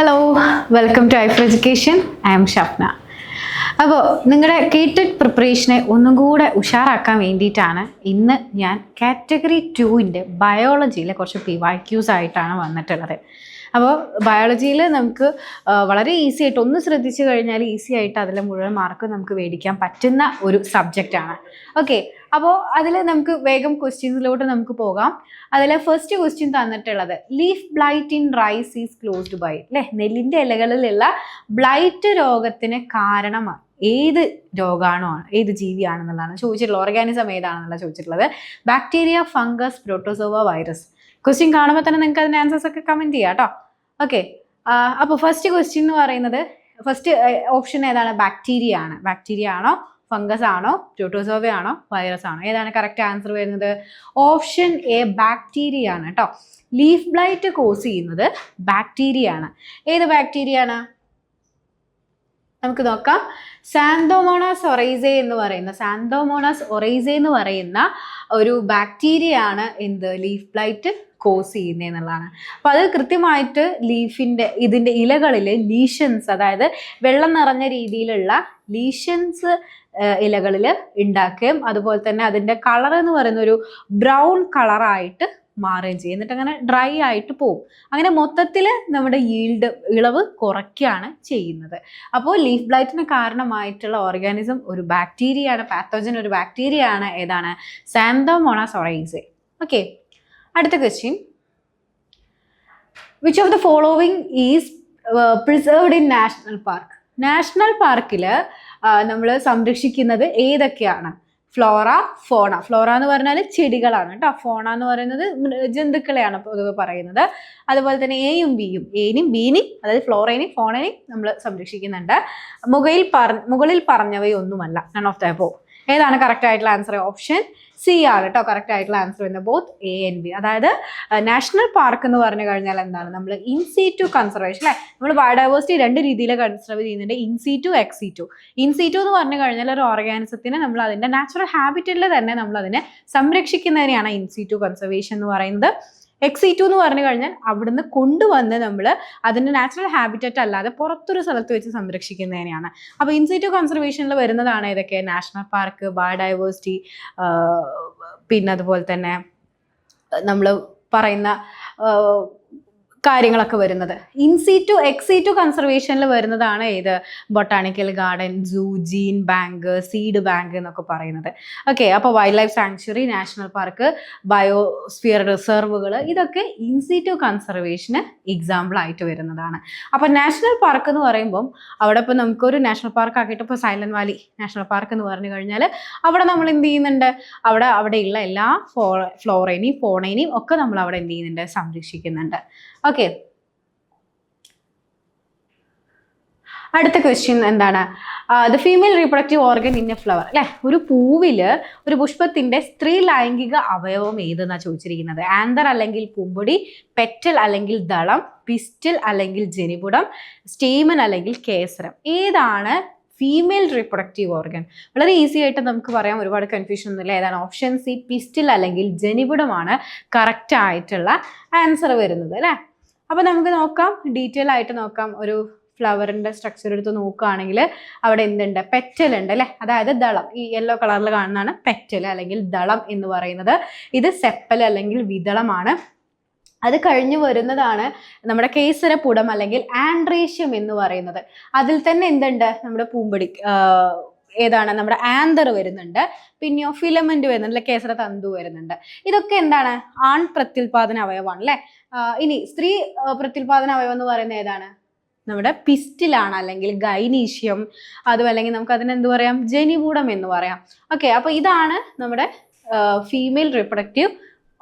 Hello welcome to Ifer education I am Shafna അപ്പോൾ നിങ്ങളുടെ കേറ്റഡ് പ്രിപ്പറേഷനെ ഒന്നും കൂടെ ഉഷാറാക്കാൻ വേണ്ടിയിട്ടാണ് ഇന്ന് ഞാൻ കാറ്റഗറി ടുവിന്റെ ബയോളജിയിലെ കുറച്ച് പി വൈ ക്യൂസ് ആയിട്ടാണ് വന്നിട്ടുള്ളത്. അപ്പോൾ ബയോളജിയിൽ നമുക്ക് വളരെ ഈസി ആയിട്ട് ഒന്ന് ശ്രദ്ധിച്ചു കഴിഞ്ഞാൽ ഈസി ആയിട്ട് അതിലെ മുഴുവൻ മാർക്ക് നമുക്ക് മേടിക്കാൻ പറ്റുന്ന ഒരു സബ്ജക്റ്റാണ് ഓക്കെ അപ്പോൾ അതിൽ നമുക്ക് വേഗം ക്വസ്റ്റ്യൻസിലോട്ട് നമുക്ക് പോകാം. അതിൽ ഫസ്റ്റ് ക്വസ്റ്റ്യൻ തന്നിട്ടുള്ളത് leaf blight in rice is caused by അല്ലേ നെല്ലിന്റെ ഇലകളിലുള്ള ബ്ലൈറ്റ് രോഗത്തിന് കാരണം ഏത് രോഗാണോ ഏത് ജീവിയാണെന്നുള്ളതാണ് ചോദിച്ചിട്ടുള്ളത് ഓർഗാനിസം ഏതാണെന്നുള്ള ചോദിച്ചിട്ടുള്ളത്. Bacteria fungus protozoa virus question കാണുമ്പോൾ തന്നെ നിങ്ങൾക്ക് അതിന് ആൻസേഴ്സ് ഒക്കെ കമന്റ് ചെയ്യാം കേട്ടോ ഓക്കെ അപ്പോൾ ഫസ്റ്റ് ക്വസ്റ്റ്യൻ എന്ന് പറയുന്നത് ഫസ്റ്റ് ഓപ്ഷൻ ഏതാണ്? ബാക്ടീരിയ ആണ്. ബാക്ടീരിയ ആണോ? ഫംഗസ് ആണോ? ട്യൂട്ടോസോവ ആണോ? വൈറസ് ആണോ? ഏതാണ് കറക്റ്റ് ആൻസർ വരുന്നത്? ഓപ്ഷൻ എ ബാക്ടീരിയ ആണ് കേട്ടോ ലീഫ് ബ്ലൈറ്റ് കോസ് ചെയ്യുന്നത് ബാക്ടീരിയ ആണ്. ഏത് ബാക്ടീരിയ ആണ്? നമുക്ക് നോക്കാം. സാന്തോമോണാസ് ഒറൈസെ എന്ന് പറയുന്ന സാന്തോമോണാസ് ഒറൈസെ എന്ന് പറയുന്ന ഒരു ബാക്ടീരിയ ആണ് എന്ത്? ലീഫ് ബ്ലൈറ്റ് കോസ് ചെയ്യുന്നത് എന്നുള്ളതാണ്. അപ്പോൾ അത് കൃത്യമായിട്ട് ലീഫിന്റെ ഇതിന്റെ ഇലകളിൽ ലീഷൻസ് അതായത് വെള്ളം നിറഞ്ഞ രീതിയിലുള്ള ലീഷൻസ് ഇലകളിൽ ഉണ്ടാക്കുകയും അതുപോലെ തന്നെ അതിന്റെ കളർ എന്ന് പറയുന്ന ഒരു ബ്രൗൺ കളറായിട്ട് മാറുകയും ചെയ്യും. എന്നിട്ട് അങ്ങനെ ഡ്രൈ ആയിട്ട് പോകും അങ്ങനെ മൊത്തത്തിൽ നമ്മുടെ ഈൽഡ് ഇളവ് കുറയ്ക്കുകയാണ് ചെയ്യുന്നത്. അപ്പോൾ ലീഫ് ബ്ലൈറ്റിന് കാരണമായിട്ടുള്ള ഓർഗാനിസം ഒരു ബാക്ടീരിയയാണ് പാത്തോജൻ ഒരു ബാക്ടീരിയയാണ് ഏതാണ്? സാന്തോമോണാസ് ഒറൈസെ ഓക്കെ അടുത്ത question which of the following is preserved in national park national പാർക്കിൽ നമ്മൾ സംരക്ഷിക്കുന്നത് ഏതൊക്കെയാണ്? ഫ്ലോറ ഫോണ ഫ്ലോറ എന്ന് പറഞ്ഞാൽ ചെടികളാണ് കേട്ടോ ഫോണ എന്ന് പറയുന്നത് ജന്തുക്കളെയാണ് പൊതുവെ പറയുന്നത്. അതുപോലെ തന്നെ എയും ബിയും എനും ബീനും അതായത് ഫ്ലോറേനെയും ഫോണേനെയും നമ്മൾ സംരക്ഷിക്കുന്നുണ്ട്. മുകളിൽ പറ മുകളിൽ പറഞ്ഞവയൊന്നുമല്ല. നൺ ഓഫ് ദ അബോ ഏതാണ് കറക്റ്റ് ആയിട്ടുള്ള ആൻസർ ഓപ്ഷൻ സി ആണ് കേട്ടോ കറക്റ്റ് ആയിട്ടുള്ള ആൻസർ വരുന്നത്. ബോത്ത് എ എൻ ബി അതായത് നാഷണൽ പാർക്ക് എന്ന് പറഞ്ഞു കഴിഞ്ഞാൽ എന്താണ്? നമ്മൾ ഇൻ സി ടു കൺസർവേഷൻ അല്ലേ? നമ്മൾ ബയോഡൈവേഴ്സിറ്റി രണ്ട് രീതിയിൽ കൺസർവ് ചെയ്യുന്നുണ്ട്. ഇൻസീറ്റു എക്സീറ്റു ഇൻസീറ്റു എന്ന് പറഞ്ഞു കഴിഞ്ഞാൽ ഒരു ഓർഗാനിസത്തിനെ നമ്മൾ അതിന്റെ നാച്ചുറൽ ഹാബിറ്റിൽ തന്നെ നമ്മൾ അതിനെ സംരക്ഷിക്കുന്നതിനെയാണ് ഇൻ സി ടു കൺസർവേഷൻ എന്ന് പറയുന്നത്. എക്സീറ്റു എന്ന് പറഞ്ഞു കഴിഞ്ഞാൽ അവിടുന്ന് കൊണ്ടുവന്ന് നമ്മൾ അതിന്റെ നാച്ചുറൽ ഹാബിറ്ററ്റ് അല്ലാതെ പുറത്തൊരു സ്ഥലത്ത് വെച്ച് സംരക്ഷിക്കുന്നതിനെയാണ്. അപ്പോൾ ഇൻസിറ്റു കൺസർവേഷനിൽ വരുന്നതാണ് ഇതൊക്കെ നാഷണൽ പാർക്ക് ബയോഡൈവേഴ്സിറ്റി പിന്നെ അതുപോലെ തന്നെ നമ്മൾ പറയുന്ന കാര്യങ്ങളൊക്കെ വരുന്നത്. ഇൻസീറ്റു എക്സീറ്റു കൺസർവേഷനിൽ വരുന്നതാണ് ഏത് botanical garden zoo gene bank seed bank എന്നൊക്കെ പറയുന്നത്. ഓക്കെ അപ്പോൾ wildlife sanctuary national park biosphere റിസർവുകൾ ഇതൊക്കെ ഇൻസീറ്റു കൺസർവേഷന് എക്സാമ്പിൾ ആയിട്ട് വരുന്നതാണ്. അപ്പോൾ നാഷണൽ പാർക്ക് എന്ന് പറയുമ്പം അവിടെ ഇപ്പോൾ നമുക്കൊരു നാഷണൽ പാർക്ക് ആക്കിയിട്ട് ഇപ്പോൾ സൈലന്റ് വാലി നാഷണൽ പാർക്ക് എന്ന് പറഞ്ഞു കഴിഞ്ഞാൽ അവിടെ നമ്മൾ എന്ത് ചെയ്യുന്നുണ്ട്? അവിടെ അവിടെയുള്ള എല്ലാ ഫ്ലോ ഫ്ലോറേനെയും ഫോണേനെയും ഒക്കെ നമ്മൾ അവിടെ എന്ത് ചെയ്യുന്നുണ്ട്? സംരക്ഷിക്കുന്നുണ്ട്. ഓക്കെ അടുത്ത ക്വസ്റ്റ്യൻ എന്താണ്? The female reproductive organ in a flower അല്ലെ? ഒരു പൂവിൽ ഒരു പുഷ്പത്തിന്റെ സ്ത്രീ ലൈംഗിക അവയവം ഏതെന്നാണ് ചോദിച്ചിരിക്കുന്നത്? ആന്തർ അല്ലെങ്കിൽ പൂമ്പൊടി പെറ്റൽ അല്ലെങ്കിൽ ദളം പിസ്റ്റൽ അല്ലെങ്കിൽ ജനിപുടം സ്റ്റീമൻ അല്ലെങ്കിൽ കേസരം. ഏതാണ് ഫീമെയിൽ റീപ്രൊഡക്റ്റീവ് ഓർഗൻ വളരെ ഈസി ആയിട്ട് നമുക്ക് പറയാം. ഒരുപാട് കൺഫ്യൂഷൻ ഒന്നുമില്ല ഏതാണ് ഓപ്ഷൻ സി പിസ്റ്റിൽ അല്ലെങ്കിൽ ജനിപുടമാണ് കറക്റ്റ് ആയിട്ടുള്ള ആൻസർ വരുന്നത്. അല്ലേ? അപ്പോൾ നമുക്ക് നോക്കാം ഡീറ്റെയിൽ ആയിട്ട് നോക്കാം. ഒരു ഫ്ലവറിന്റെ സ്ട്രക്ചർ എടുത്ത് നോക്കുകയാണെങ്കിൽ അവിടെ എന്തുണ്ട്? പെറ്റൽ ഉണ്ട് അല്ലേ? അതായത് ദളം. ഈ യെല്ലോ കളറിൽ കാണുന്നതാണ് പെറ്റൽ അല്ലെങ്കിൽ ദളം എന്ന് പറയുന്നത്. ഇത് സെപ്പൽ അല്ലെങ്കിൽ വിതളമാണ് അത് കഴിഞ്ഞു വരുന്നതാണ് നമ്മുടെ കേസരപ്പുടം അല്ലെങ്കിൽ ആൻഡ്രേഷ്യം എന്ന് പറയുന്നത്. അതിൽ തന്നെ എന്തുണ്ട്? നമ്മുടെ പൂമ്പൊടി ഏതാണ്? നമ്മുടെ ആന്തർ വരുന്നുണ്ട്. പിന്നെയോ ഫിലമെന്റ് വരുന്നുണ്ട് കേസര തന്തു വരുന്നുണ്ട്. ഇതൊക്കെ എന്താണ്? ആൺ പ്രത്യുൽപാദന അവയവമാണ് അല്ലെ? ഇനി സ്ത്രീ പ്രത്യുൽപാദന അവയവം എന്ന് പറയുന്നത് ഏതാണ്? നമ്മുടെ പിസ്റ്റിലാണ് അല്ലെങ്കിൽ ഗൈനീഷ്യം അതും അല്ലെങ്കിൽ നമുക്ക് അതിന് എന്ത് പറയാം? ജനിപൂടം എന്ന് പറയാം. ഓക്കെ അപ്പൊ ഇതാണ് നമ്മുടെ ഫീമെയിൽ റിപ്രൊഡക്റ്റീവ്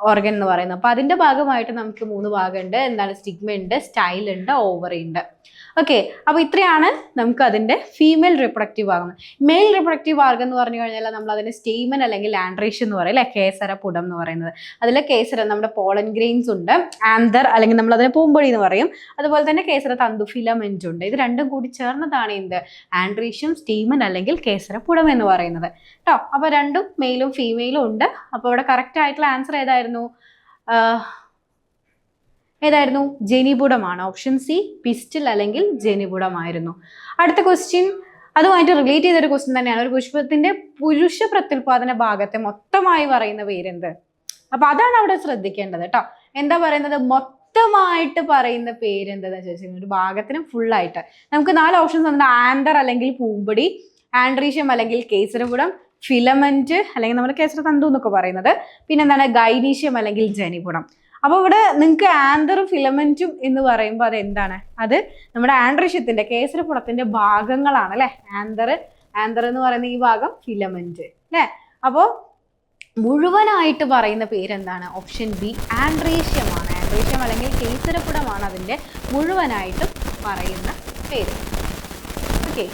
ഓർഗൻ എന്ന് പറയുന്നത്. അപ്പൊ അതിന്റെ ഭാഗമായിട്ട് നമുക്ക് മൂന്ന് ഭാഗമുണ്ട്. എന്താണ്? സ്റ്റിഗ്മ ഉണ്ട് സ്റ്റൈൽ ഉണ്ട് ഓവറി ഉണ്ട്. ഓക്കെ അപ്പോൾ ഇത്രയാണ് നമുക്ക് അതിന്റെ ഫീമെയിൽ റിപ്രൊഡക്റ്റീവ് ഭാഗം മെയിൽ റിപ്രൊഡക്റ്റീവ് ഭാഗം എന്ന് പറഞ്ഞു കഴിഞ്ഞാൽ നമ്മൾ അതിന്റെ സ്റ്റേമൻ അല്ലെങ്കിൽ ആൻഡ്രീഷ് എന്ന് പറയും അല്ലെ? കേസര പുടം എന്ന് പറയുന്നത്. അതിൽ കേസര നമ്മുടെ പോളൻ ഗ്രെയിൻസ് ഉണ്ട് ആന്തർ അല്ലെങ്കിൽ നമ്മൾ അതിനെ പൂമ്പൊടി എന്ന് പറയും. അതുപോലെ തന്നെ കേസര തന്തു ഫിലമെന്റ് ഉണ്ട്. ഇത് രണ്ടും കൂടി ചേർന്നതാണ് എന്ത്? ആൻഡ്രീഷ്യം സ്റ്റീമൻ അല്ലെങ്കിൽ കേസര പുടം എന്ന് പറയുന്നത്. കേട്ടോ അപ്പോൾ രണ്ടും മെയിലും ഫീമെയിലും ഉണ്ട്. അപ്പോൾ ഇവിടെ കറക്റ്റ് ആയിട്ടുള്ള ആൻസർ ഏതായിരുന്നു? ഏതായിരുന്നു? ജനിപുടമാണ്. ഓപ്ഷൻ സി പിസ്റ്റിൽ അല്ലെങ്കിൽ ജനിപുടമായിരുന്നു. അടുത്ത ക്വസ്റ്റ്യൻ അതുമായിട്ട് റിലേറ്റ് ചെയ്തൊരു ക്വസ്റ്റ്യൻ തന്നെയാണ്. ഒരു പുഷ്പത്തിന്റെ പുരുഷ പ്രത്യുൽപാദന ഭാഗത്തെ മൊത്തമായി പറയുന്ന പേരെന്ത്? അപ്പൊ അതാണ് അവിടെ ശ്രദ്ധിക്കേണ്ടത് കേട്ടോ എന്താ പറയുന്നത്? മൊത്തമായിട്ട് പറയുന്ന പേര് എന്താണെന്ന് ചോദിച്ചാൽ ഒരു ഭാഗത്തിന് ഫുള്ളായിട്ട് നമുക്ക് നാല് ഓപ്ഷൻസ് തന്നിട്ട് ആന്തർ അല്ലെങ്കിൽ പൂമ്പടി ആൻഡ്രീഷ്യം അല്ലെങ്കിൽ കേസരപുടം ഫിലമെന്റ് അല്ലെങ്കിൽ നമ്മൾ കേസര തന്തു എന്നൊക്കെ പറയുന്നത്. പിന്നെന്താണ്? ഗൈനീഷ്യം അല്ലെങ്കിൽ ജനിപുടം. അപ്പൊ ഇവിടെ നിങ്ങൾക്ക് ആന്തറും ഫിലമെന്റും എന്ന് പറയുമ്പോൾ അത് എന്താണ് അത് നമ്മുടെ ആൻഡ്രീഷ്യത്തിന്റെ കേസരപുടത്തിന്റെ ഭാഗങ്ങളാണ് അല്ലെ? ആന്തർ ആന്തർ എന്ന് പറയുന്ന ഈ ഭാഗം ഫിലമെന്റ് അല്ലെ? അപ്പോ മുഴുവനായിട്ട് പറയുന്ന പേരെന്താണ്? ഓപ്ഷൻ ബി ആൻഡ്രീഷ്യമാണ് ആൻഡ്രീഷ്യം അല്ലെങ്കിൽ കേസരപ്പുടമാണ് അതിന്റെ മുഴുവനായിട്ടും പറയുന്ന പേര്. ഓക്കെ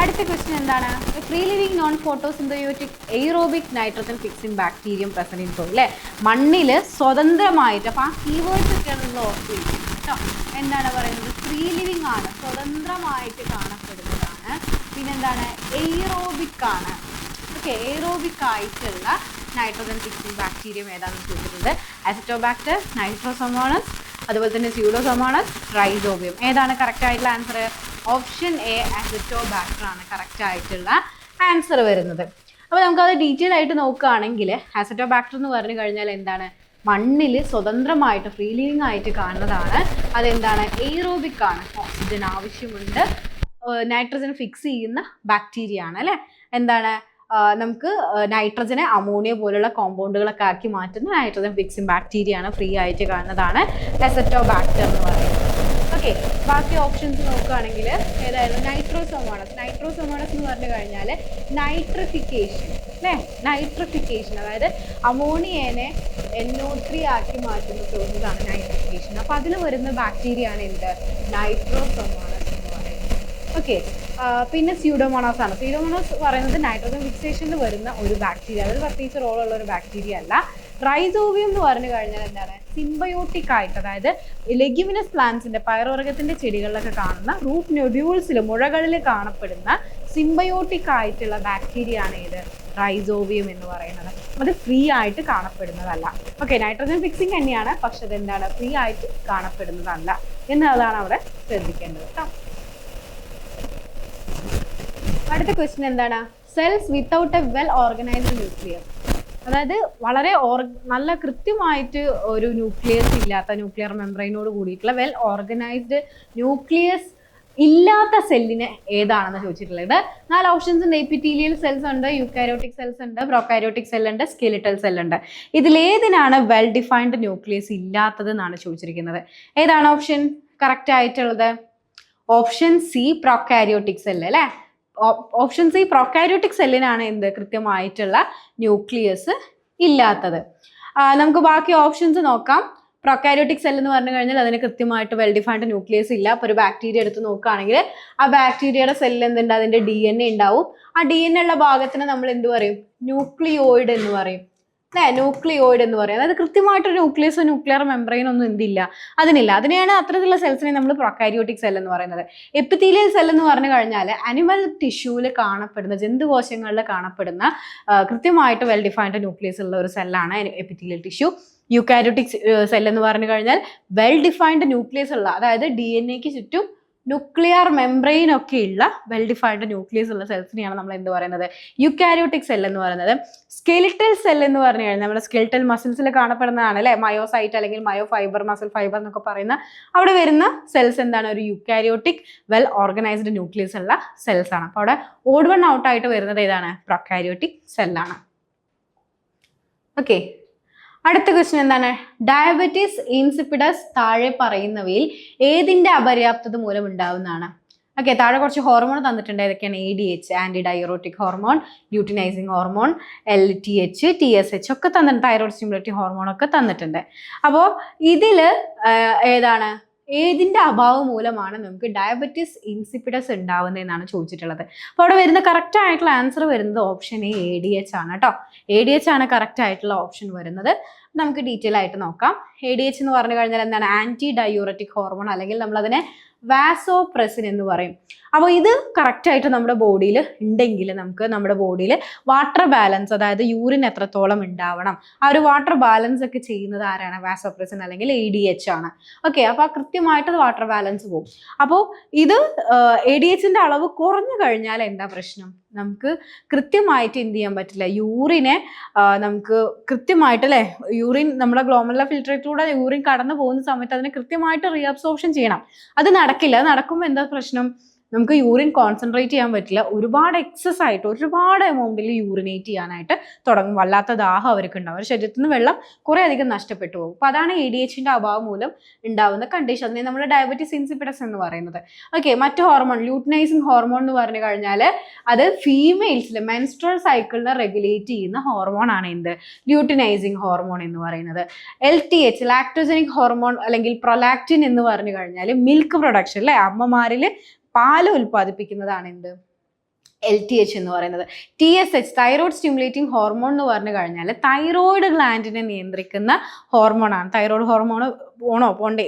അടുത്ത ക്വസ്റ്റ്യൻ എന്താണ്? Free living non photosynthetic aerobic nitrogen fixing bacterium present in soil അല്ലേ മണ്ണിൽ സ്വതന്ത്രമായിട്ട് അപ്പോൾ ആ കീവേഡ്സ് ഒക്കെയാണ് നിങ്ങൾ ഓർത്ത് കേട്ടോ എന്താണ് പറയുന്നത്? ഫ്രീ ലിവിങ് ആണ് സ്വതന്ത്രമായിട്ട് കാണപ്പെടുന്നതാണ്. പിന്നെന്താണ്? എയ്റോബിക് ആണ്. ഓക്കെ എയ്റോബിക് ആയിട്ടുള്ള നൈട്രജൻ ഫിക്സിംഗ് ബാക്ടീരിയം ഏതാണെന്ന് ചോദിച്ചിട്ടുണ്ട്? അസിറ്റോബാക്ടർ നൈട്രോസൊമോണസ് അതുപോലെ തന്നെ സ്യൂഡോസൊമോണസ് റൈസോബിയം ഏതാണ് കറക്റ്റ് ആയിട്ടുള്ള ആൻസർ ഓപ്ഷൻ എ അസിറ്റോബാക്ടർ ആണ് കറക്റ്റ് ആയിട്ടുള്ള ആൻസർ വരുന്നത്. അപ്പോൾ നമുക്കത് ഡീറ്റെയിൽ ആയിട്ട് നോക്കുകയാണെങ്കിൽ അസിറ്റോബാക്ടർ എന്ന് പറഞ്ഞു കഴിഞ്ഞാൽ എന്താണ്? മണ്ണിൽ സ്വതന്ത്രമായിട്ട് ഫ്രീ ലിവിങ് ആയിട്ട് കാണുന്നതാണ്. അതെന്താണ്? എയ്റോബിക് ആണ്. ഓക്സിജൻ ആവശ്യമുണ്ട്. നൈട്രജൻ ഫിക്സ് ചെയ്യുന്ന ബാക്ടീരിയ ആണ് അല്ലേ? എന്താണ്? നമുക്ക് നൈട്രജനെ അമോണിയ പോലുള്ള കോമ്പൗണ്ടുകളൊക്കെ ആക്കി മാറ്റുന്ന നൈട്രജൻ ഫിക്സിങ് ബാക്ടീരിയ ആണ് ഫ്രീ ആയിട്ട് കാണുന്നതാണ് എസറ്റോബാക്ടർ എന്ന് പറയുന്നത്. ഓക്കെ ബാക്കി ഓപ്ഷൻസ് നോക്കുകയാണെങ്കിൽ ഏതായിരുന്നു? നൈട്രോസോമോണസ് നൈട്രോസോമോണസ് എന്ന് പറഞ്ഞു കഴിഞ്ഞാൽ നൈട്രിഫിക്കേഷൻ അല്ലേ? നൈട്രിഫിക്കേഷൻ അതായത് അമോണിയനെ എന്നോ ത്രീ ആക്കി മാറ്റുന്ന പ്രോസസ്സാണ് നൈട്രിഫിക്കേഷൻ അപ്പോൾ അതിൽ വരുന്ന ബാക്ടീരിയ ആണ് എന്ത്? നൈട്രോസോമോണസ് എന്ന് പറയുന്നത്. ഓക്കെ പിന്നെ സ്യൂഡോമോണോസ് ആണ്. സ്യൂഡോമോണോസ് പറയുന്നത് നൈട്രോജൻ ഫിക്സേഷനിൽ വരുന്ന ഒരു ബാക്ടീരിയ അതായത് പ്രത്യേകിച്ച് റോളുള്ള ഒരു ബാക്ടീരിയ അല്ല. റൈസോവിയം എന്ന് പറഞ്ഞു കഴിഞ്ഞാൽ എന്താണ്? സിംബയോട്ടിക് ആയിട്ട് അതായത് ലെഗ്യുമിനസ് പ്ലാന്റ്സിന്റെ പയറുവർഗത്തിന്റെ ചെടികളിലൊക്കെ കാണുന്ന റൂട്ട് നൊഡ്യൂൾസിൽ മുഴകളിൽ കാണപ്പെടുന്ന സിംബയോട്ടിക് ആയിട്ടുള്ള ബാക്ടീരിയ ആണ് ഏത്? റൈസോവിയം എന്ന് പറയുന്നത്. അത് ഫ്രീ ആയിട്ട് കാണപ്പെടുന്നതല്ല. ഓക്കെ നൈട്രജൻ ഫിക്സിങ് തന്നെയാണ് പക്ഷെ അതെന്താണ്? ഫ്രീ ആയിട്ട് കാണപ്പെടുന്നതല്ല. എന്നതാണ് അവിടെ ശ്രദ്ധിക്കേണ്ടത് കേട്ടോ അടുത്ത ക്വസ്റ്റ്യൻ എന്താണ്? Cells without a well organised nuclear അതായത് വളരെ നല്ല കൃത്യമായിട്ട് ഒരു ന്യൂക്ലിയസ് ഇല്ലാത്ത ന്യൂക്ലിയർ മെംബ്രെയിനോട് കൂടിയിട്ടുള്ള വെൽ ഓർഗനൈസ്ഡ് ന്യൂക്ലിയസ് ഇല്ലാത്ത സെല്ലിന് ഏതാണെന്ന് ചോദിച്ചിട്ടുള്ളത്. നാല് ഓപ്ഷൻസ് ഉണ്ട്. എപ്പിറ്റീലിയൽ സെൽസ് ഉണ്ട് യൂക്കാരോട്ടിക് സെൽസ് ഉണ്ട് പ്രൊക്കാരോട്ടിക് സെൽ ഉണ്ട് സ്കെലിറ്റൽ സെൽ ഉണ്ട്. ഇതിലേതിനാണ് വെൽ ഡിഫൈൻഡ് ന്യൂക്ലിയസ് ഇല്ലാത്തത് എന്നാണ് ചോദിച്ചിരിക്കുന്നത്. ഏതാണ് ഓപ്ഷൻ? കറക്റ്റ് ആയിട്ടുള്ളത്. ഓപ്ഷൻ സി പ്രൊക്കാരിയോട്ടിക് സെൽ അല്ലേ? ഓപ്ഷൻ സി പ്രൊക്കാരിയോട്ടിക് സെല്ലിനാണ് എന്ത് കൃത്യമായിട്ടുള്ള ന്യൂക്ലിയസ് ഇല്ലാത്തത്. നമുക്ക് ബാക്കി ഓപ്ഷൻസ് നോക്കാം. പ്രൊക്കാരിയോട്ടിക് സെൽ എന്ന് പറഞ്ഞു കഴിഞ്ഞാൽ അതിന് കൃത്യമായിട്ട് വെൽ ഡിഫൈൻഡ് ന്യൂക്ലിയസ് ഇല്ല. അപ്പോൾ ഒരു ബാക്ടീരിയ എടുത്ത് നോക്കുകയാണെങ്കിൽ ആ ബാക്ടീരിയയുടെ സെല്ലിൽ എന്തുണ്ട്? അതിന്റെ ഡി എൻ എ ഉണ്ടാവും. ആ ഡി എൻ എ ഉള്ള ഭാഗത്തിന് നമ്മൾ എന്ത് പറയും? ന്യൂക്ലിയോയിഡ് എന്ന് പറയും. അല്ലേ ന്യൂക്ലിയോയിഡ് എന്ന് പറയുന്നത് അതായത് കൃത്യമായിട്ടൊരു ന്യൂക്ലിയസ് ന്യൂക്ലിയർ മെംബ്രെയിൻ ഒന്നും എന്തില്ല. അതിനില്ല. അതിനെയാണ് അത്തരത്തിലുള്ള സെൽസിനെ നമ്മൾ പ്രൊക്കാരിയോട്ടിക് സെൽ എന്ന് പറയുന്നത്. എപ്പിത്തീലിയൽ സെൽ എന്ന് പറഞ്ഞു കഴിഞ്ഞാൽ അനിമൽ ടിഷ്യൂവിൽ കാണപ്പെടുന്ന ജന്തുകോശങ്ങളിൽ കാണപ്പെടുന്ന കൃത്യമായിട്ട് വെൽ ഡിഫൈൻഡ് ന്യൂക്ലിയസ് ഉള്ള ഒരു സെല്ലാണ് എപ്പിത്തീലിയൽ ടിഷ്യൂ. യൂക്കാരിയോട്ടിക് സെൽ എന്ന് പറഞ്ഞു കഴിഞ്ഞാൽ വെൽ ഡിഫൈൻഡ് ന്യൂക്ലിയസ് ഉള്ള അതായത് ഡി എൻ എക്ക് ചുറ്റും ന്യൂക്ലിയർ മെംബ്രെയിൻ ഒക്കെ ഉള്ള വെൽ ഡിഫൈൻഡ് ന്യൂക്ലിയസ് ഉള്ള സെൽസിനെയാണ് നമ്മൾ എന്ത് പറയുന്നത്? യുക്കാരിയോട്ടിക് സെൽ എന്ന് പറയുന്നത്. സ്കെലിറ്റൽ സെൽ എന്ന് പറഞ്ഞു കഴിഞ്ഞാൽ നമ്മുടെ സ്കെലിറ്റൽ മസിൽസിൽ കാണപ്പെടുന്നതാണ് അല്ലെ? മയോസൈറ്റ് അല്ലെങ്കിൽ മയോ ഫൈബർ മസിൽ ഫൈബർ എന്നൊക്കെ പറയുന്ന അവിടെ വരുന്ന സെൽസ് എന്താണ്? ഒരു യുക്കാരിയോട്ടിക് വെൽ ഓർഗനൈസ്ഡ് ന്യൂക്ലിയസ് ഉള്ള സെൽസ് ആണ്. അപ്പോൾ അവിടെ ഓഡ് വൺ ഔട്ട് ആയിട്ട് വരുന്നത് ഏതാണ്? പ്രൊക്കാരിയോട്ടിക് സെല്ലാണ് ഓക്കെ അടുത്ത ക്വസ്റ്റ്യൻ എന്താണ്? ഡയബറ്റീസ് ഇൻസിപ്പിഡസ് താഴെ പറയുന്നവയിൽ ഏതിന്റെ അപര്യാപ്തത മൂലം ഉണ്ടാവുന്നതാണ്? ഓക്കെ താഴെ കുറച്ച് ഹോർമോൺ തന്നിട്ടുണ്ട്. ഏതൊക്കെയാണ്? A D H anti diuretic hormone luteinising hormone L T H T S H ഒക്കെ തന്നിട്ടുണ്ട്. തൈറോയ്ഡ് സ്റ്റിമുലേറ്റീവ് ഹോർമോൺ ഒക്കെ തന്നിട്ടുണ്ട്. അപ്പോൾ ഇതിൽ ഏതാണ്? ഏതിന്റെ അഭാവം മൂലമാണ് നമുക്ക് ഡയബറ്റീസ് ഇൻസിപ്പിഡസ് ഉണ്ടാവുന്നതെന്നാണ് ചോദിച്ചിട്ടുള്ളത്. അപ്പോൾ അവിടെ വരുന്ന കറക്റ്റ് ആയിട്ടുള്ള ആൻസർ വരുന്നത് option A A D H ആണ് കേട്ടോ. എ ഡി എച്ച് ആണ് കറക്റ്റ് ആയിട്ടുള്ള ഓപ്ഷൻ വരുന്നത്. നമുക്ക് ഡീറ്റെയിൽ ആയിട്ട് നോക്കാം. എ ഡി എച്ച് എന്ന് പറഞ്ഞു കഴിഞ്ഞാൽ എന്താണ്? ആന്റി ഡയൂററ്റിക് ഹോർമോൺ അല്ലെങ്കിൽ നമ്മൾ അതിനെ വാസോപ്രസിൻ എന്ന് പറയും. അപ്പോൾ ഇത് കറക്റ്റായിട്ട് നമ്മുടെ ബോഡിയിൽ ഉണ്ടെങ്കിൽ നമുക്ക് നമ്മുടെ ബോഡിയിൽ വാട്ടർ ബാലൻസ് അതായത് യൂറിൻ എത്രത്തോളം ഉണ്ടാവണം ആ ഒരു വാട്ടർ ബാലൻസ് ഒക്കെ ചെയ്യുന്നത് ആരാണ്? വാസോപ്രസിൻ അല്ലെങ്കിൽ എ ഡി എച്ച് ആണ്. ഓക്കെ അപ്പോൾ ആ കൃത്യമായിട്ട് വാട്ടർ ബാലൻസ് പോകും. അപ്പോൾ ഇത് എ ഡി എച്ചിന്റെ അളവ് കുറഞ്ഞു കഴിഞ്ഞാൽ എന്താ പ്രശ്നം? നമുക്ക് കൃത്യമായിട്ട് എന്ത് ചെയ്യാൻ പറ്റില്ല. യൂറിനെ നമുക്ക് കൃത്യമായിട്ട് അല്ലേ? യൂറിൻ നമ്മുടെ ഗ്ലോമല ഫിൽറ്ററിലൂടെ യൂറിൻ കടന്നു പോകുന്ന സമയത്ത് അതിനെ കൃത്യമായിട്ട് റീഅബ്സോർപ്ഷൻ ചെയ്യണം. അത് നടക്കില്ല. അത് നടക്കുമ്പോൾ എന്താ പ്രശ്നം? നമുക്ക് യൂറിൻ കോൺസെൻട്രേറ്റ് ചെയ്യാൻ പറ്റില്ല. ഒരുപാട് എക്സസ് ആയിട്ട് ഒരുപാട് എമൗണ്ടിൽ യൂറിനേറ്റ് ചെയ്യാനായിട്ട് തുടങ്ങും. വല്ലാത്ത ദാഹം അവർക്ക് ഉണ്ടാവും. അവരുടെ ശരീരത്തിൽ നിന്ന് വെള്ളം കുറേ അധികം നഷ്ടപ്പെട്ടു പോകും. അപ്പോൾ അതാണ് എ ഡി എച്ചിന്റെ അഭാവം മൂലം ഉണ്ടാവുന്ന കണ്ടീഷൻ അതിനെ നമ്മൾ ഡയബറ്റീസ് ഇൻസിപ്പിഡസ് എന്ന് പറയുന്നത്. ഓക്കെ മറ്റു ഹോർമോൺ ലൂട്ടിനൈസിങ് ഹോർമോൺ എന്ന് പറഞ്ഞു കഴിഞ്ഞാൽ അത് ഫീമെയിൽസിൽ മെൻസ്ട്രൽ സൈക്കിളിനെ റെഗുലേറ്റ് ചെയ്യുന്ന ഹോർമോൺ ആണ് എന്ത്? ലൂട്ടിനൈസിങ് ഹോർമോൺ എന്ന് പറയുന്നത്. L T H lactogenic hormone അല്ലെങ്കിൽ പ്രൊലാക്റ്റിൻ എന്ന് പറഞ്ഞു കഴിഞ്ഞാൽ മിൽക്ക് പ്രൊഡക്ഷൻ അല്ലേ അമ്മമാരിൽ പാൽ ഉൽപ്പാദിപ്പിക്കുന്നതാണ് എന്ത്? എൽ ടി എച്ച് എന്ന് പറയുന്നത്. T S H thyroid stimulating hormone എന്ന് പറഞ്ഞു കഴിഞ്ഞാൽ തൈറോയ്ഡ് ഗ്ലാൻഡിനെ നിയന്ത്രിക്കുന്ന ഹോർമോണാണ് തൈറോയ്ഡ് ഹോർമോൺ പോണോ പോണ്ടേ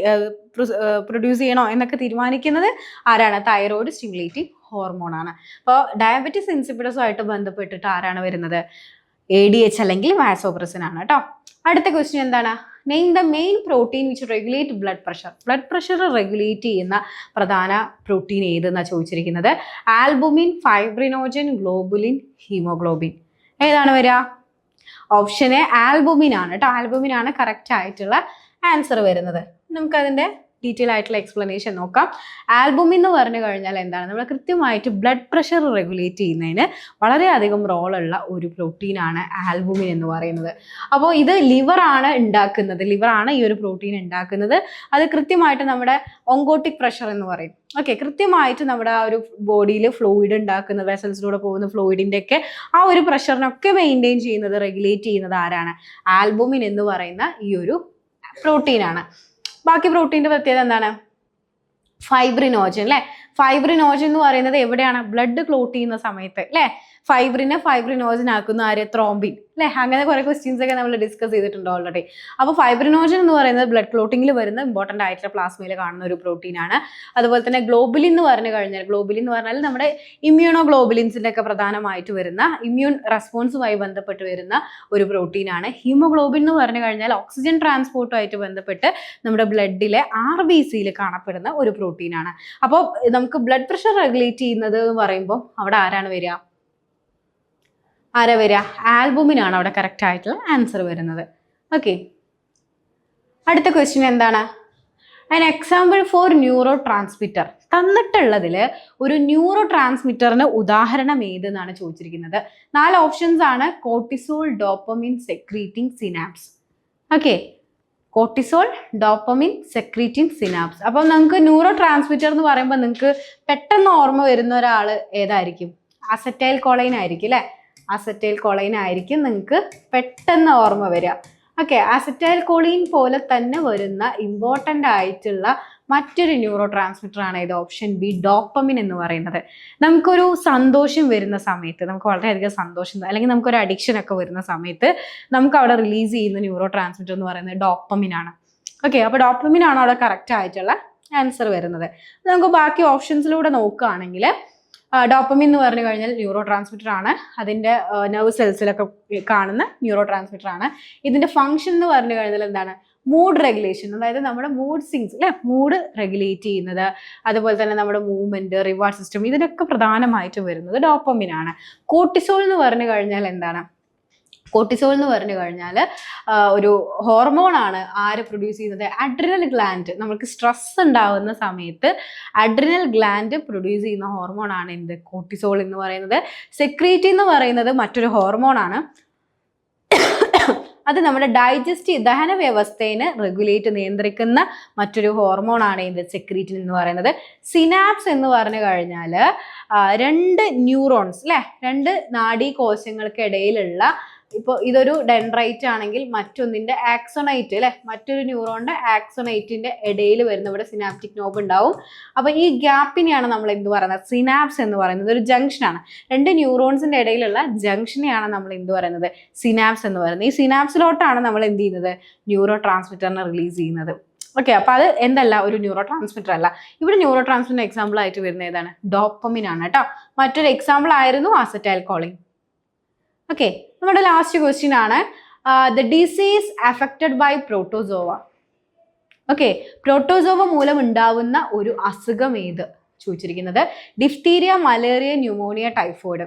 പ്രൊഡ്യൂസ് ചെയ്യണോ എന്നൊക്കെ തീരുമാനിക്കുന്നത് ആരാണ്? തൈറോയ്ഡ് സ്റ്റിമുലേറ്റിംഗ് ഹോർമോണാണ് അപ്പോൾ ഡയബറ്റിസ് ഇൻസിപ്പിഡസുമായിട്ട് ബന്ധപ്പെട്ടിട്ട് ആരാണ് വരുന്നത്? എ ഡി എച്ച് അല്ലെങ്കിൽ വാസോപ്രസിൻ ആണ് കേട്ടോ അടുത്ത ക്വസ്റ്റ്യൻ എന്താണ്? Name the main protein which regulate blood pressure blood pressure regulate ചെയ്യുന്ന പ്രധാന പ്രോട്ടീൻ ഏതെന്നാണ് ചോദിച്ചിരിക്കുന്നത്? ആൽബുമിൻ ഫൈബ്രിനോജൻ ഗ്ലോബുലിൻ ഹീമോഗ്ലോബിൻ ഏതാണ് വരിക? ഓപ്ഷൻ എ ആൽബുമിൻ ആണ് കേട്ടോ ആൽബുമിൻ ആണ് കറക്റ്റ് ആയിട്ടുള്ള ആൻസർ വരുന്നത്. നമുക്കതിന്റെ ഡീറ്റെയിൽ ആയിട്ടുള്ള എക്സ്പ്ലനേഷൻ നോക്കാം. ആൽബം എന്ന് പറഞ്ഞു കഴിഞ്ഞാൽ എന്താണ്? നമ്മൾ കൃത്യമായിട്ട് ബ്ലഡ് പ്രഷർ റെഗുലേറ്റ് ചെയ്യുന്നതിന് വളരെയധികം റോളുള്ള ഒരു പ്രോട്ടീനാണ് ആൽബുമിൻ എന്ന് പറയുന്നത്. അപ്പോൾ ഇത് ലിവറാണ് ഉണ്ടാക്കുന്നത്. ലിവറാണ് ഈ ഒരു പ്രോട്ടീൻ ഉണ്ടാക്കുന്നത്. അത് കൃത്യമായിട്ട് നമ്മുടെ ഒങ്കോട്ടിക് പ്രഷർ എന്ന് പറയും. ഓക്കെ കൃത്യമായിട്ട് നമ്മുടെ ആ ഒരു ബോഡിയിൽ ഫ്ലൂയിഡ് ഉണ്ടാക്കുന്ന വെസൽസിലൂടെ പോകുന്ന ഫ്ലൂയിഡിന്റെ ഒക്കെ ആ ഒരു പ്രഷറിനൊക്കെ മെയിന്റെയിൻ ചെയ്യുന്നത് റെഗുലേറ്റ് ചെയ്യുന്നത് ആരാണ്? ആൽബുമിൻ എന്ന് പറയുന്ന ഈ ഒരു പ്രോട്ടീനാണ് ബാക്കി പ്രോട്ടീന്റെ പ്രത്യേകത എന്താണ്? ഫൈബ്രിനോജൻ അല്ലേ ഫൈബ്രിനോജൻ എന്ന് പറയുന്നത് എവിടെയാണ്? ബ്ലഡ് ക്ലോട്ട് ചെയ്യുന്ന സമയത്ത് അല്ലേ ഫൈബ്രിനെ ഫൈബ്രിനോജൻ ആക്കുന്ന ആര്? ത്രോംബിൻ അല്ലേ അങ്ങനെ കുറെ ക്വസ്റ്റ്യൻസ് ഒക്കെ നമ്മൾ ഡിസ്കസ് ചെയ്തിട്ടുണ്ട് ഓൾറെഡി അപ്പോൾ ഫൈബ്രിനോജൻ എന്ന് പറയുന്നത് ബ്ലഡ് ക്ലോട്ടിങ്ങിൽ വരുന്ന ഇമ്പോർട്ടന്റ് ആയിട്ടുള്ള പ്ലാസ്മയിൽ കാണുന്ന ഒരു പ്രോട്ടീനാണ് അതുപോലെ തന്നെ ഗ്ലോബുലിൻ എന്ന് പറഞ്ഞു കഴിഞ്ഞാൽ ഗ്ലോബുലിൻ എന്ന് പറഞ്ഞാൽ നമ്മുടെ ഇമ്മ്യൂണോ ഗ്ലോബുലിൻസിന്റെ ഒക്കെ പ്രധാനമായിട്ട് വരുന്ന ഇമ്മ്യൂൺ റെസ്പോൺസുമായി ബന്ധപ്പെട്ട് വരുന്ന ഒരു പ്രോട്ടീനാണ് ഹീമോഗ്ലോബിൻ എന്ന് പറഞ്ഞു കഴിഞ്ഞാൽ ഓക്സിജൻ ട്രാൻസ്പോർട്ടുമായിട്ട് ബന്ധപ്പെട്ട് നമ്മുടെ ബ്ലഡിലെ ആർ ബി സിയിൽ കാണപ്പെടുന്ന ഒരു പ്രോട്ടീനാണ് അപ്പോൾ ബ്ലഡ് പ്രഷർ റെഗുലേറ്റ് ചെയ്യുന്നത് എന്ന് പറയുമ്പോൾ അവിടെ ആരാണ് വരിക? ആരാ വരിക? ആൽബുമിനാണ് അവിടെ കറക്റ്റ് ആയിട്ടുള്ള ആൻസർ വരുന്നത്. ഓക്കെ അടുത്ത ക്വസ്റ്റ്യൻ എന്താണ്? അതിന് എക്സാമ്പിൾ ഫോർ ന്യൂറോ ട്രാൻസ്മിറ്റർ തന്നിട്ടുള്ളതിൽ ഒരു ന്യൂറോ ട്രാൻസ്മിറ്ററിന് ഉദാഹരണം ഏതെന്നാണ് ചോദിച്ചിരിക്കുന്നത്. നാല് ഓപ്ഷൻസ് ആണ് cortisol dopamine secreting synapse okay cortisol dopamine secretin synapse അപ്പം നിങ്ങൾക്ക് ന്യൂറോ ട്രാൻസ്മിറ്റർ എന്ന് പറയുമ്പോൾ നിങ്ങൾക്ക് പെട്ടെന്ന് ഓർമ്മ വരുന്ന ഒരാൾ ഏതായിരിക്കും? അസറ്റൈൽ കോളൈൻ ആയിരിക്കും അല്ലേ അസറ്റൈൽ കോളൈൻ ആയിരിക്കും നിങ്ങൾക്ക് പെട്ടെന്ന് ഓർമ്മ വരിക. ഓക്കെ അസറ്റൈൽ കോളീൻ പോലെ തന്നെ വരുന്ന ഇമ്പോർട്ടന്റ് ആയിട്ടുള്ള മറ്റൊരു ന്യൂറോ ട്രാൻസ്മിറ്റർ ആണ് ഇത് ഓപ്ഷൻ ബി ഡോപ്പമിൻ എന്ന് പറയുന്നത്. നമുക്കൊരു സന്തോഷം വരുന്ന സമയത്ത് നമുക്ക് വളരെയധികം സന്തോഷം അല്ലെങ്കിൽ നമുക്കൊരു അഡിക്ഷൻ ഒക്കെ വരുന്ന സമയത്ത് നമുക്ക് അവിടെ റിലീസ് ചെയ്യുന്ന ന്യൂറോ ട്രാൻസ്മിറ്റർ എന്ന് പറയുന്നത് ഡോപ്പമിൻ ആണ്. ഓക്കെ അപ്പോൾ ഡോപ്പമിൻ ആണ് അവിടെ കറക്റ്റ് ആയിട്ടുള്ള ആൻസർ വരുന്നത്? നമുക്ക് ബാക്കി ഓപ്ഷൻസിലൂടെ നോക്കുകയാണെങ്കിൽ ഡോപ്പമിൻ എന്ന് പറഞ്ഞു കഴിഞ്ഞാൽ ന്യൂറോ ട്രാൻസ്മിറ്റർ ആണ് അതിന്റെ നെർവ് സെൽസിലൊക്കെ കാണുന്ന ന്യൂറോ ട്രാൻസ്മിറ്റർ ആണ്. ഇതിന്റെ ഫംഗ്ഷൻ എന്ന് പറഞ്ഞു കഴിഞ്ഞാൽ എന്താണ്? മൂഡ് റെഗുലേഷൻ അതായത് നമ്മുടെ മൂഡ് സിങ്സ് അല്ലെ മൂഡ് റെഗുലേറ്റ് ചെയ്യുന്നത്. അതുപോലെ തന്നെ നമ്മുടെ മൂവ്മെന്റ് റിവാർഡ് സിസ്റ്റം ഇതിനൊക്കെ പ്രധാനമായിട്ടും വരുന്നത് ഡോപ്പമിൻ ആണ്. കോർട്ടിസോൾ എന്ന് പറഞ്ഞു കഴിഞ്ഞാൽ എന്താണ്? കോർട്ടിസോൾ എന്ന് പറഞ്ഞു കഴിഞ്ഞാൽ ഒരു ഹോർമോണാണ് ആര് പ്രൊഡ്യൂസ് ചെയ്യുന്നത്? അഡ്രിനൽ ഗ്ലാൻഡ് നമുക്ക് സ്ട്രെസ് ഉണ്ടാകുന്ന സമയത്ത് അഡ്രിനൽ ഗ്ലാൻഡ് പ്രൊഡ്യൂസ് ചെയ്യുന്ന ഹോർമോണാണ് എന്ത്? കോർട്ടിസോൾ എന്ന് പറയുന്നത്. സെക്രീറ്റി എന്ന് പറയുന്നത് മറ്റൊരു ഹോർമോണാണ് അത് നമ്മുടെ ഡൈജസ്റ്റ് ദഹന വ്യവസ്ഥയെ റെഗുലേറ്റ് നിയന്ത്രിക്കുന്ന മറ്റൊരു ഹോർമോണാണ് ഇത് സെക്രീറ്റിൻ എന്ന് പറയുന്നത്. സിനാപ്സ് എന്ന് പറഞ്ഞു കഴിഞ്ഞാൽ രണ്ട് ന്യൂറോൺസ് അല്ലേ രണ്ട് നാഡീകോശങ്ങൾക്കിടയിലുള്ള ഇപ്പോൾ ഇതൊരു ഡെൻഡ്രൈറ്റ് ആണെങ്കിൽ മറ്റൊന്നിന്റെ ആക്സോണൈറ്റ് അല്ലെ മറ്റൊരു ന്യൂറോണിന്റെ ആക്സോണൈറ്റിന്റെ ഇടയിൽ വരുന്ന ഇവിടെ സിനാപ്റ്റിക് നോബ് ഉണ്ടാവും. അപ്പൊ ഈ ഗ്യാപ്പിനെയാണ് നമ്മൾ എന്ത് പറയുന്നത്? സിനാപ്സ് എന്ന് പറയുന്നത്. ഒരു ജംഗ്ഷനാണ് രണ്ട് ന്യൂറോൺസിന്റെ ഇടയിലുള്ള ജംഗ്ഷനെയാണ് നമ്മൾ എന്ത് പറയുന്നത്? സിനാപ്സ് എന്ന് പറയുന്നത്. ഈ സിനാപ്സിലോട്ടാണ് നമ്മൾ എന്ത് ചെയ്യുന്നത്? ന്യൂറോ ട്രാൻസ്മിറ്ററിനെ റിലീസ് ചെയ്യുന്നത്. ഓക്കെ അപ്പൊ അത് എന്തല്ല? ഒരു ന്യൂറോ ട്രാൻസ്മിറ്റർ അല്ല. ഇവിടെ ന്യൂറോ ട്രാൻസ്മിറ്റർ എക്സാമ്പിൾ ആയിട്ട് വരുന്ന ഏതാണ്? ഡോപ്പമിൻ ആണ് കേട്ടോ. മറ്റൊരു എക്സാമ്പിൾ ആയിരുന്നു ആസറ്റൈൽ കോളിംഗ് ഓക്കെ നമ്മുടെ ലാസ്റ്റ് ക്വസ്റ്റ്യൻ ആണ്. The disease affected by protozoa okay protozoa മൂലം ഉണ്ടാവുന്ന ഒരു അസുഖം ഏത്? ചോദിച്ചിരിക്കുന്നത്. ഡിഫ്തീരിയ മലേറിയ ന്യൂമോണിയ ടൈഫോയിഡ്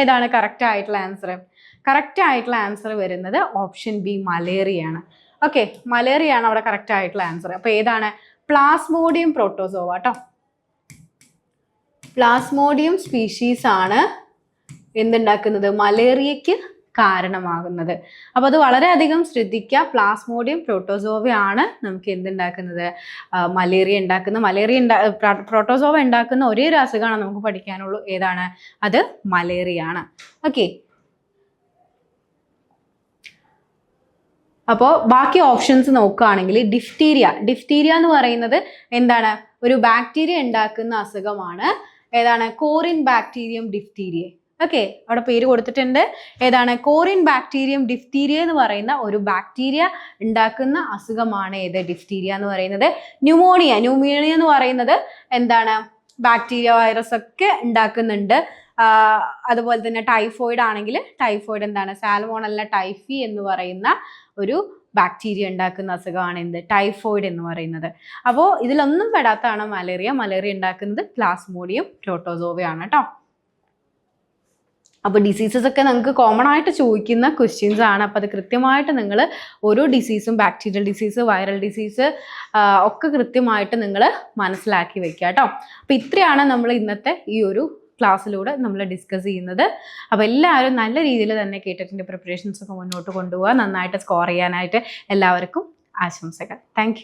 ഏതാണ് കറക്റ്റ് ആയിട്ടുള്ള ആൻസർ കറക്റ്റ് ആയിട്ടുള്ള ആൻസർ വരുന്നത് ഓപ്ഷൻ ബി മലേറിയ ആണ്. ഓക്കെ മലേറിയ ആണ് അവിടെ കറക്റ്റ് ആയിട്ടുള്ള ആൻസർ അപ്പൊ ഏതാണ്? പ്ലാസ്മോഡിയം പ്രോട്ടോസോവ കേട്ടോ പ്ലാസ്മോഡിയം സ്പീഷീസ് ആണ് എന്തുണ്ടാക്കുന്നത്? മലേറിയക്ക് കാരണമാകുന്നത്. അപ്പോൾ അത് വളരെയധികം ശ്രദ്ധിക്കുക. പ്ലാസ്മോഡിയം പ്രോട്ടോസോവയാണ് നമുക്ക് എന്തുണ്ടാക്കുന്നത്? മലേറിയ ഉണ്ടാക്കുന്ന മലേറിയ പ്രോട്ടോസോവ ഉണ്ടാക്കുന്ന ഒരേ ഒരു അസുഖമാണ് നമുക്ക് പഠിക്കാനുള്ളൂ. ഏതാണ്? അത് മലേറിയ ആണ്. ഓക്കെ അപ്പോൾ ബാക്കി ഓപ്ഷൻസ് നോക്കുകയാണെങ്കിൽ ഡിഫ്റ്റീരിയ ഡിഫ്റ്റീരിയ എന്ന് പറയുന്നത് എന്താണ്? ഒരു ബാക്ടീരിയ ഉണ്ടാക്കുന്ന അസുഖമാണ്. ഏതാണ്? കോറിൻ ബാക്ടീരിയം ഡിഫ്തീരിയ ഓക്കെ അവിടെ പേര് കൊടുത്തിട്ടുണ്ട്. ഏതാണ്? കോറിൻ ബാക്ടീരിയം ഡിഫ്തീരിയ എന്ന് പറയുന്ന ഒരു ബാക്ടീരിയ ഉണ്ടാക്കുന്ന അസുഖമാണ് ഏത് ഡിഫ്തീരിയ എന്ന് പറയുന്നത്. ന്യൂമോണിയ ന്യൂമോണിയ എന്ന് പറയുന്നത് എന്താണ്? ബാക്ടീരിയ വൈറസ് ഒക്കെ ഉണ്ടാക്കുന്നുണ്ട്. അതുപോലെ തന്നെ ടൈഫോയിഡ് ആണെങ്കിൽ ടൈഫോയിഡ് എന്താണ്? സാൽമോണല്ല ടൈഫി എന്ന് പറയുന്ന ഒരു ബാക്ടീരിയ ഉണ്ടാക്കുന്ന അസുഖമാണ് എന്ത്? ടൈഫോയിഡ് എന്ന് പറയുന്നത്. അപ്പോൾ ഇതിലൊന്നും പെടാത്തതാണ് മലേറിയ മലേറിയ ഉണ്ടാക്കുന്നത് പ്ലാസ്മോഡിയം പ്രോട്ടോസോവയാണ് കേട്ടോ. അപ്പോൾ ഡിസീസസ് ഒക്കെ നിങ്ങൾക്ക് കോമൺ ആയിട്ട് ചോദിക്കുന്ന ക്വസ്റ്റ്യൻസ് ആണ്. അപ്പോൾ അത് കൃത്യമായിട്ട് നിങ്ങൾ ഓരോ ഡിസീസും ബാക്ടീരിയൽ ഡിസീസ് വൈറൽ ഡിസീസ് ഒക്കെ കൃത്യമായിട്ട് നിങ്ങൾ മനസ്സിലാക്കി വെക്കുക കേട്ടോ. അപ്പോൾ ഇത്രയാണ് നമ്മൾ ഇന്നത്തെ ഈ ഒരു ക്ലാസ്സിലൂടെ നമ്മൾ ഡിസ്കസ് ചെയ്യുന്നത്. അപ്പോൾ എല്ലാവരും നല്ല രീതിയിൽ തന്നെ കേട്ടിട്ടിന്റെ പ്രിപ്പറേഷൻസ് ഒക്കെ മുന്നോട്ട് കൊണ്ടുപോകുക നന്നായിട്ട് സ്കോർ ചെയ്യാനായിട്ട് എല്ലാവർക്കും ആശംസകൾ. താങ്ക്